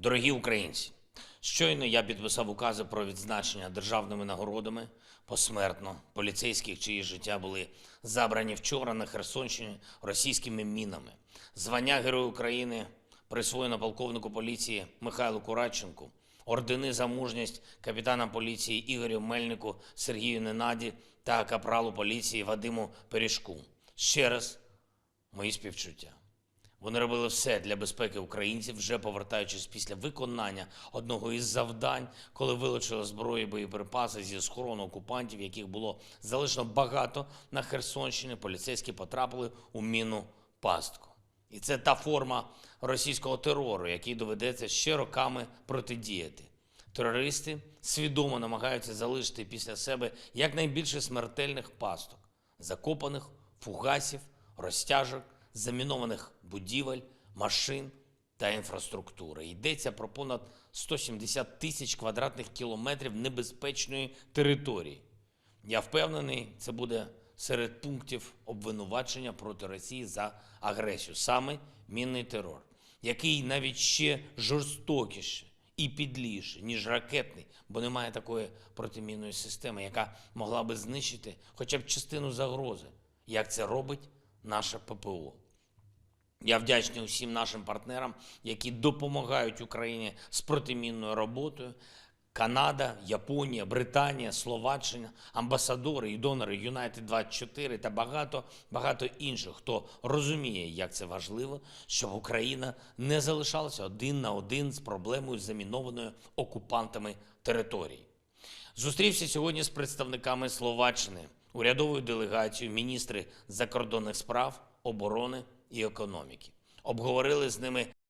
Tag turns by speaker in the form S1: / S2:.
S1: Дорогі українці, щойно я підписав укази про відзначення державними нагородами посмертно поліцейських, чиї життя були забрані вчора на Херсонщині російськими мінами. Звання Герой України присвоєно полковнику поліції Михайлу Кураченку, ордени за мужність капітана поліції Ігорю Мельнику, Сергію Ненаді та капралу поліції Вадиму Пиріжку. Ще раз мої співчуття. Вони робили все для безпеки українців, вже повертаючись після виконання одного із завдань, коли вилучили зброю і боєприпаси зі схорону окупантів, яких було залишено багато на Херсонщині. Поліцейські потрапили у мінну пастку. І це та форма російського терору, який доведеться ще роками протидіяти. Терористи свідомо намагаються залишити після себе якнайбільше смертельних пасток, закопаних фугасів, розтяжок, замінованих будівель, машин та інфраструктури. Йдеться про понад 170 тисяч квадратних кілометрів небезпечної території. Я впевнений, це буде серед пунктів обвинувачення проти Росії за агресію, саме мінний терор, який навіть ще жорстокіше і підліше, ніж ракетний, бо немає такої протимінної системи, яка могла би знищити хоча б частину загрози, як це робить наше ППО. Я вдячний усім нашим партнерам, які допомагають Україні з протимінною роботою. Канада, Японія, Британія, Словаччина, амбасадори і донори United 24 та багато багато інших, хто розуміє, як це важливо, щоб Україна не залишалася один на один з проблемою замінованої окупантами території. Зустрівся сьогодні з представниками Словаччини, урядовою делегацією, міністри закордонних справ, оборони і економіки. Обговорили з ними